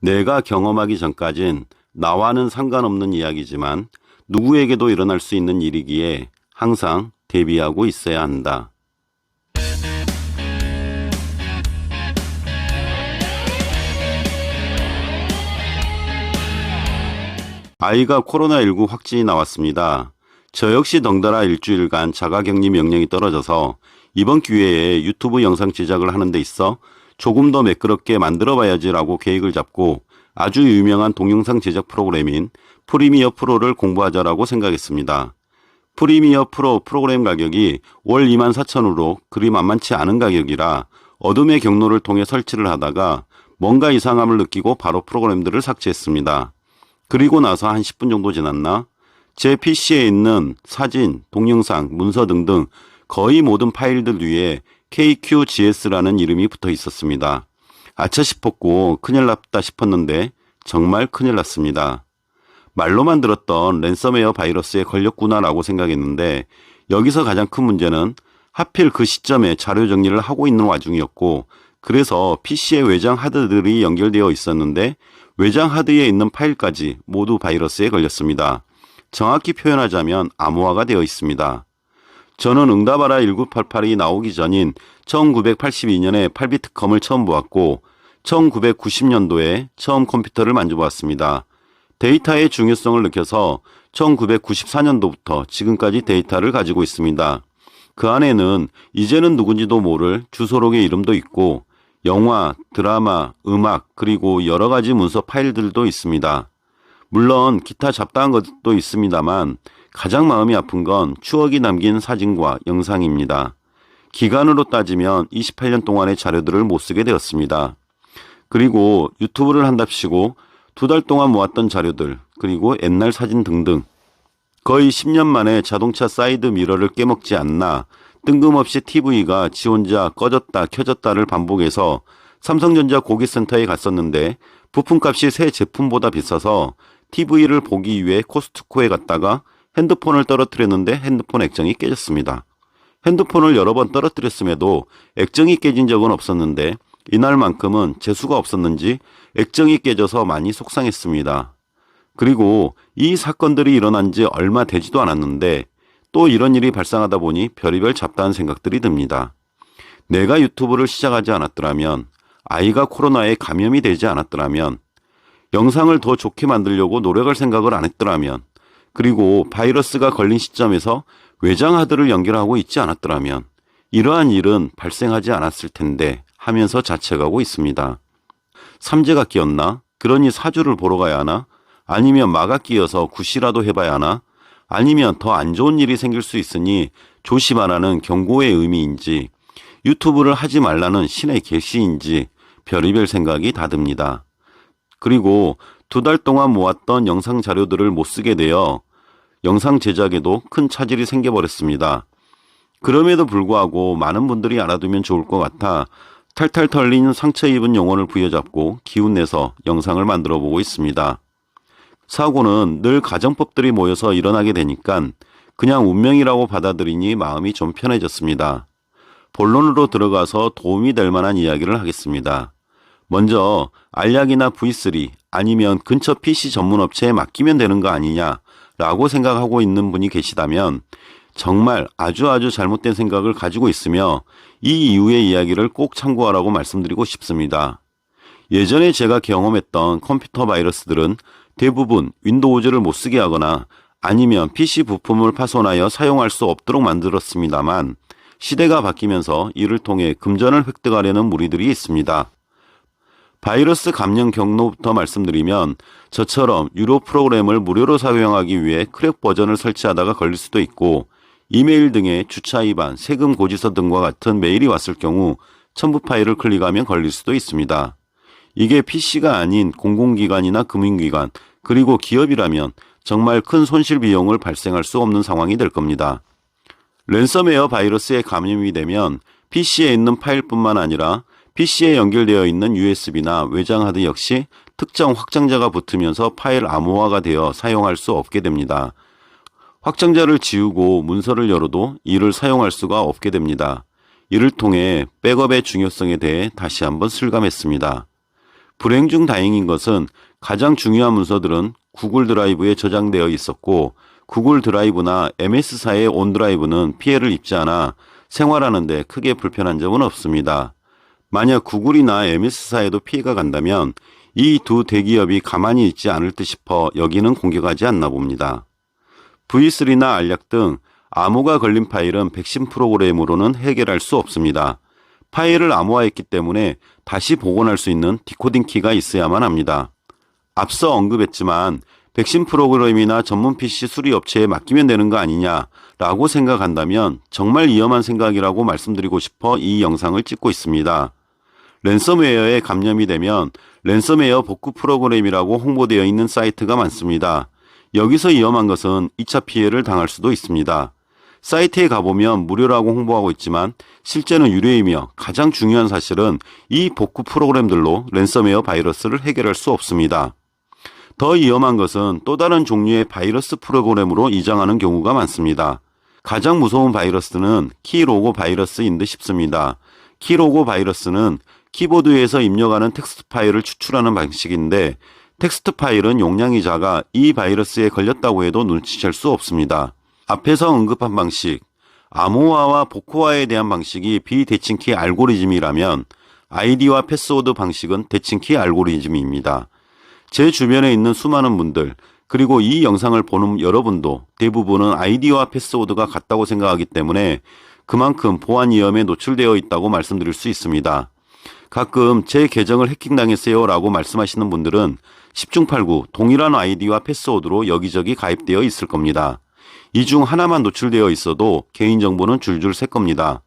내가 경험하기 전까진 나와는 상관없는 이야기지만 누구에게도 일어날 수 있는 일이기에 항상 대비하고 있어야 한다. 아이가 코로나19 확진이 나왔습니다. 저 역시 덩달아 일주일간 자가격리 명령이 떨어져서 이번 기회에 유튜브 영상 제작을 하는 데 있어 조금 더 매끄럽게 만들어 봐야지라고 계획을 잡고 아주 유명한 동영상 제작 프로그램인 프리미어 프로를 공부하자라고 생각했습니다. 프리미어 프로 프로그램 가격이 월 2만 4천으로 그리 만만치 않은 가격이라 어둠의 경로를 통해 설치를 하다가 뭔가 이상함을 느끼고 바로 프로그램들을 삭제했습니다. 그리고 나서 한 10분 정도 지났나 제 PC에 있는 사진, 동영상, 문서 등등 거의 모든 파일들 위에 KQGS라는 이름이 붙어 있었습니다. 아차 싶었고 큰일 났다 싶었는데 정말 큰일 났습니다. 말로만 들었던 랜섬웨어 바이러스에 걸렸구나라고 생각했는데 여기서 가장 큰 문제는 하필 그 시점에 자료 정리를 하고 있는 와중이었고 그래서 PC의 외장 하드들이 연결되어 있었는데 외장 하드에 있는 파일까지 모두 바이러스에 걸렸습니다. 정확히 표현하자면 암호화가 되어 있습니다. 저는 응답하라 1988이 나오기 전인 1982년에 8비트컴을 처음 보았고 1990년도에 처음 컴퓨터를 만져보았습니다. 데이터의 중요성을 느껴서 1994년도부터 지금까지 데이터를 가지고 있습니다. 그 안에는 이제는 누군지도 모를 주소록의 이름도 있고 영화, 드라마, 음악, 그리고 여러 가지 문서 파일들도 있습니다. 물론 기타 잡다한 것도 있습니다만 가장 마음이 아픈 건 추억이 남긴 사진과 영상입니다. 기간으로 따지면 28년 동안의 자료들을 못 쓰게 되었습니다. 그리고 유튜브를 한답시고 두 달 동안 모았던 자료들, 그리고 옛날 사진 등등. 거의 10년 만에 자동차 사이드 미러를 깨먹지 않나 뜬금없이 TV가 지 혼자 꺼졌다 켜졌다를 반복해서 삼성전자 고객센터에 갔었는데 부품값이 새 제품보다 비싸서 TV를 보기 위해 코스트코에 갔다가 핸드폰을 떨어뜨렸는데 핸드폰 액정이 깨졌습니다. 핸드폰을 여러 번 떨어뜨렸음에도 액정이 깨진 적은 없었는데 이날만큼은 재수가 없었는지 액정이 깨져서 많이 속상했습니다. 그리고 이 사건들이 일어난 지 얼마 되지도 않았는데 또 이런 일이 발생하다 보니 별의별 잡다한 생각들이 듭니다. 내가 유튜브를 시작하지 않았더라면, 아이가 코로나에 감염이 되지 않았더라면, 영상을 더 좋게 만들려고 노력할 생각을 안 했더라면, 그리고 바이러스가 걸린 시점에서 외장 하드를 연결하고 있지 않았더라면, 이러한 일은 발생하지 않았을 텐데 하면서 자책하고 있습니다. 삼재가 끼었나? 그러니 사주를 보러 가야 하나? 아니면 마가 끼어서 굿이라도 해봐야 하나? 아니면 더 안 좋은 일이 생길 수 있으니 조심하라는 경고의 의미인지 유튜브를 하지 말라는 신의 계시인지 별의별 생각이 다 듭니다. 그리고 두 달 동안 모았던 영상 자료들을 못 쓰게 되어 영상 제작에도 큰 차질이 생겨버렸습니다. 그럼에도 불구하고 많은 분들이 알아두면 좋을 것 같아 탈탈 털린 상처 입은 영혼을 부여잡고 기운내서 영상을 만들어 보고 있습니다. 사고는 늘 가정법들이 모여서 일어나게 되니까 그냥 운명이라고 받아들이니 마음이 좀 편해졌습니다. 본론으로 들어가서 도움이 될 만한 이야기를 하겠습니다. 먼저 알약이나 V3 아니면 근처 PC 전문 업체에 맡기면 되는 거 아니냐라고 생각하고 있는 분이 계시다면 정말 아주 아주 잘못된 생각을 가지고 있으며 이 이후의 이야기를 꼭 참고하라고 말씀드리고 싶습니다. 예전에 제가 경험했던 컴퓨터 바이러스들은 대부분 윈도우즈를 못 쓰게 하거나 아니면 PC 부품을 파손하여 사용할 수 없도록 만들었습니다만 시대가 바뀌면서 이를 통해 금전을 획득하려는 무리들이 있습니다. 바이러스 감염 경로부터 말씀드리면 저처럼 유료 프로그램을 무료로 사용하기 위해 크랙 버전을 설치하다가 걸릴 수도 있고 이메일 등의 주차 위반, 세금 고지서 등과 같은 메일이 왔을 경우 첨부 파일을 클릭하면 걸릴 수도 있습니다. 이게 PC가 아닌 공공기관이나 금융기관, 그리고 기업이라면 정말 큰 손실 비용을 발생할 수 없는 상황이 될 겁니다. 랜섬웨어 바이러스에 감염이 되면 PC에 있는 파일뿐만 아니라 PC에 연결되어 있는 USB나 외장 하드 역시 특정 확장자가 붙으면서 파일 암호화가 되어 사용할 수 없게 됩니다. 확장자를 지우고 문서를 열어도 이를 사용할 수가 없게 됩니다. 이를 통해 백업의 중요성에 대해 다시 한번 실감했습니다. 불행 중 다행인 것은 가장 중요한 문서들은 구글 드라이브에 저장되어 있었고 구글 드라이브나 MS사의 온드라이브는 피해를 입지 않아 생활하는데 크게 불편한 점은 없습니다. 만약 구글이나 MS사에도 피해가 간다면 이 두 대기업이 가만히 있지 않을 듯 싶어 여기는 공격하지 않나 봅니다. V3나 알약 등 암호가 걸린 파일은 백신 프로그램으로는 해결할 수 없습니다. 파일을 암호화했기 때문에 다시 복원할 수 있는 디코딩 키가 있어야만 합니다. 앞서 언급했지만 백신 프로그램이나 전문 PC 수리 업체에 맡기면 되는 거 아니냐라고 생각한다면 정말 위험한 생각이라고 말씀드리고 싶어 이 영상을 찍고 있습니다. 랜섬웨어에 감염이 되면 랜섬웨어 복구 프로그램이라고 홍보되어 있는 사이트가 많습니다. 여기서 위험한 것은 2차 피해를 당할 수도 있습니다. 사이트에 가보면 무료라고 홍보하고 있지만 실제는 유료이며 가장 중요한 사실은 이 복구 프로그램들로 랜섬웨어 바이러스를 해결할 수 없습니다. 더 위험한 것은 또 다른 종류의 바이러스 프로그램으로 이장하는 경우가 많습니다. 가장 무서운 바이러스는 키로고 바이러스인 듯 싶습니다. 키로고 바이러스는 키보드에서 입력하는 텍스트 파일을 추출하는 방식인데 텍스트 파일은 용량이 작아 이 바이러스에 걸렸다고 해도 눈치챌 수 없습니다. 앞에서 언급한 방식, 암호화와 복호화에 대한 방식이 비대칭키 알고리즘이라면 아이디와 패스워드 방식은 대칭키 알고리즘입니다. 제 주변에 있는 수많은 분들, 그리고 이 영상을 보는 여러분도 대부분은 아이디와 패스워드가 같다고 생각하기 때문에 그만큼 보안 위험에 노출되어 있다고 말씀드릴 수 있습니다. 가끔 제 계정을 해킹당했어요 라고 말씀하시는 분들은 10중 8구 동일한 아이디와 패스워드로 여기저기 가입되어 있을 겁니다. 이 중 하나만 노출되어 있어도 개인정보는 줄줄 셀 겁니다.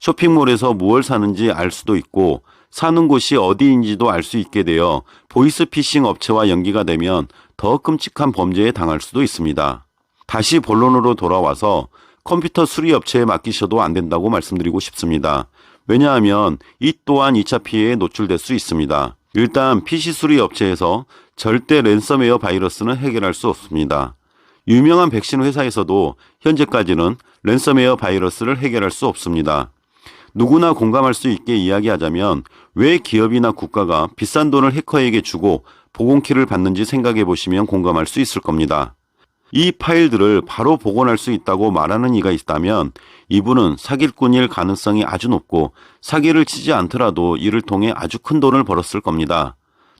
쇼핑몰에서 무엇을 사는지 알 수도 있고 사는 곳이 어디인지도 알 수 있게 되어 보이스피싱 업체와 연기가 되면 더 끔찍한 범죄에 당할 수도 있습니다. 다시 본론으로 돌아와서 컴퓨터 수리 업체에 맡기셔도 안 된다고 말씀드리고 싶습니다. 왜냐하면 이 또한 2차 피해에 노출될 수 있습니다. 일단 PC 수리 업체에서 절대 랜섬웨어 바이러스는 해결할 수 없습니다. 유명한 백신 회사에서도 현재까지는 랜섬웨어 바이러스를 해결할 수 없습니다. 누구나 공감할 수 있게 이야기하자면 왜 기업이나 국가가 비싼 돈을 해커에게 주고 복원키를 받는지 생각해 보시면 공감할 수 있을 겁니다. 이 파일들을 바로 복원할 수 있다고 말하는 이가 있다면 이분은 사기꾼일 가능성이 아주 높고 사기를 치지 않더라도 이를 통해 아주 큰 돈을 벌었을 겁니다.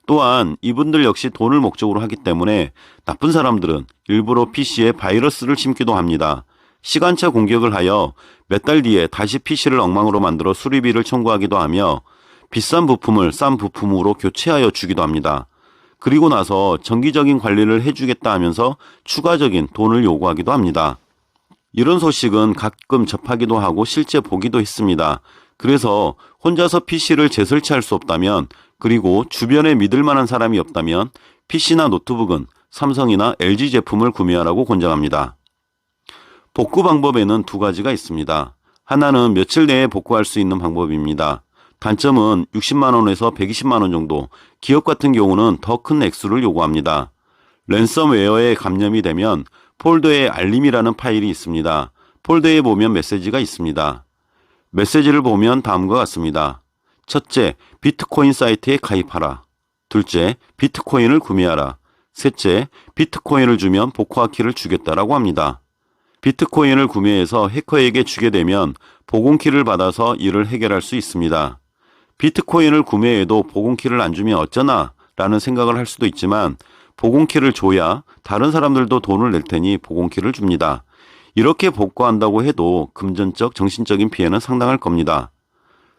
또한 이분들 역시 돈을 목적으로 하기 때문에 나쁜 사람들은 일부러 PC에 바이러스를 심기도 합니다. 시간차 공격을 하여 몇 달 뒤에 다시 PC를 엉망으로 만들어 수리비를 청구하기도 하며 비싼 부품을 싼 부품으로 교체하여 주기도 합니다. 그리고 나서 정기적인 관리를 해주겠다 하면서 추가적인 돈을 요구하기도 합니다. 이런 소식은 가끔 접하기도 하고 실제 보기도 했습니다. 그래서 혼자서 PC를 재설치할 수 없다면 그리고 주변에 믿을 만한 사람이 없다면 PC나 노트북은 삼성이나 LG 제품을 구매하라고 권장합니다. 복구 방법에는 두 가지가 있습니다. 하나는 며칠 내에 복구할 수 있는 방법입니다. 단점은 60만원에서 120만원 정도, 기업 같은 경우는 더 큰 액수를 요구합니다. 랜섬웨어에 감염이 되면 폴더에 알림이라는 파일이 있습니다. 폴더에 보면 메시지가 있습니다. 메시지를 보면 다음과 같습니다. 첫째, 비트코인 사이트에 가입하라. 둘째, 비트코인을 구매하라. 셋째, 비트코인을 주면 복화 키를 주겠다라고 합니다. 비트코인을 구매해서 해커에게 주게 되면 복원키를 받아서 이를 해결할 수 있습니다. 비트코인을 구매해도 복원키를 안 주면 어쩌나 라는 생각을 할 수도 있지만 복원키를 줘야 다른 사람들도 돈을 낼 테니 복원키를 줍니다. 이렇게 복구한다고 해도 금전적, 정신적인 피해는 상당할 겁니다.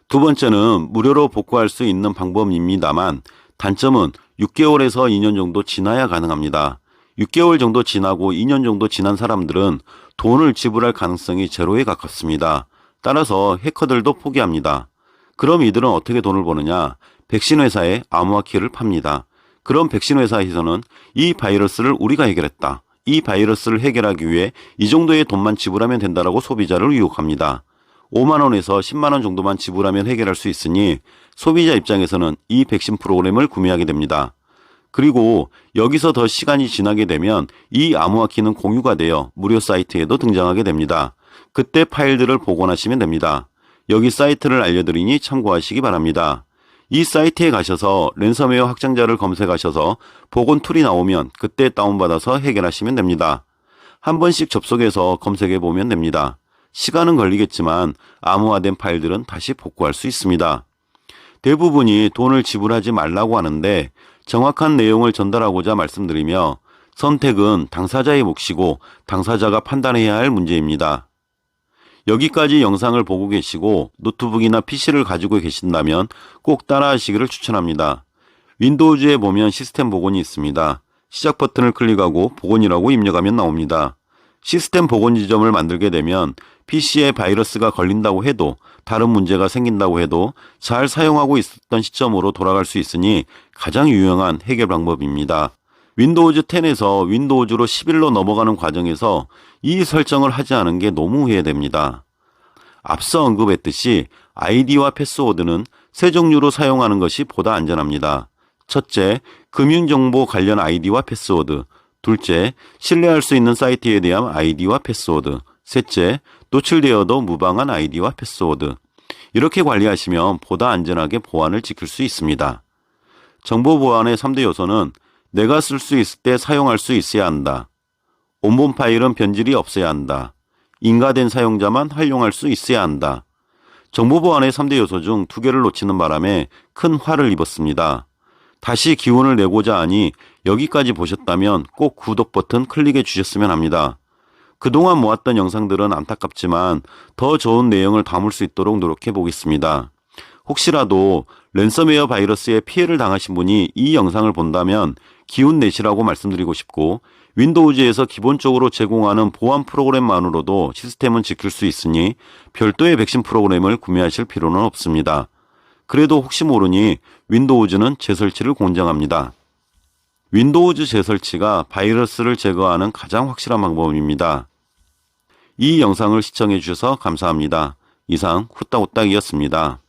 두 번째는 무료로 복구할 수 있는 방법입니다만 단점은 6개월에서 2년 정도 지나야 가능합니다. 6개월 정도 지나고 2년 정도 지난 사람들은 돈을 지불할 가능성이 제로에 가깝습니다. 따라서 해커들도 포기합니다. 그럼 이들은 어떻게 돈을 버느냐? 백신 회사에 암호화 키를 팝니다. 그럼 백신 회사에서는 이 바이러스를 우리가 해결했다. 이 바이러스를 해결하기 위해 이 정도의 돈만 지불하면 된다라고 소비자를 유혹합니다. 5만 원에서 10만 원 정도만 지불하면 해결할 수 있으니 소비자 입장에서는 이 백신 프로그램을 구매하게 됩니다. 그리고 여기서 더 시간이 지나게 되면 이 암호화 키는 공유가 되어 무료 사이트에도 등장하게 됩니다. 그때 파일들을 복원하시면 됩니다. 여기 사이트를 알려드리니 참고하시기 바랍니다. 이 사이트에 가셔서 랜섬웨어 확장자를 검색하셔서 복원 툴이 나오면 그때 다운받아서 해결하시면 됩니다. 한 번씩 접속해서 검색해 보면 됩니다. 시간은 걸리겠지만 암호화된 파일들은 다시 복구할 수 있습니다. 대부분이 돈을 지불하지 말라고 하는데 정확한 내용을 전달하고자 말씀드리며 선택은 당사자의 몫이고 당사자가 판단해야 할 문제입니다. 여기까지 영상을 보고 계시고 노트북이나 PC를 가지고 계신다면 꼭 따라하시기를 추천합니다. 윈도우즈에 보면 시스템 복원이 있습니다. 시작 버튼을 클릭하고 복원이라고 입력하면 나옵니다. 시스템 복원 지점을 만들게 되면 PC에 바이러스가 걸린다고 해도 다른 문제가 생긴다고 해도 잘 사용하고 있었던 시점으로 돌아갈 수 있으니 가장 유용한 해결 방법입니다. 윈도우즈 10에서 윈도우즈로 11로 넘어가는 과정에서 이 설정을 하지 않은 게 너무 후회됩니다. 앞서 언급했듯이 아이디와 패스워드는 세 종류로 사용하는 것이 보다 안전합니다. 첫째, 금융정보 관련 아이디와 패스워드. 둘째, 신뢰할 수 있는 사이트에 대한 아이디와 패스워드. 셋째, 노출되어도 무방한 아이디와 패스워드. 이렇게 관리하시면 보다 안전하게 보안을 지킬 수 있습니다. 정보 보안의 3대 요소는 내가 쓸 수 있을 때 사용할 수 있어야 한다. 온본 파일은 변질이 없어야 한다. 인가된 사용자만 활용할 수 있어야 한다. 정보 보안의 3대 요소 중 두 개를 놓치는 바람에 큰 화를 입었습니다. 다시 기운을 내고자 하니 여기까지 보셨다면 꼭 구독 버튼 클릭해 주셨으면 합니다. 그동안 모았던 영상들은 안타깝지만 더 좋은 내용을 담을 수 있도록 노력해 보겠습니다. 혹시라도 랜섬웨어 바이러스에 피해를 당하신 분이 이 영상을 본다면 기운 내시라고 말씀드리고 싶고 윈도우즈에서 기본적으로 제공하는 보안 프로그램만으로도 시스템은 지킬 수 있으니 별도의 백신 프로그램을 구매하실 필요는 없습니다. 그래도 혹시 모르니 윈도우즈는 재설치를 권장합니다. 윈도우즈 재설치가 바이러스를 제거하는 가장 확실한 방법입니다. 이 영상을 시청해 주셔서 감사합니다. 이상 후딱후딱이었습니다.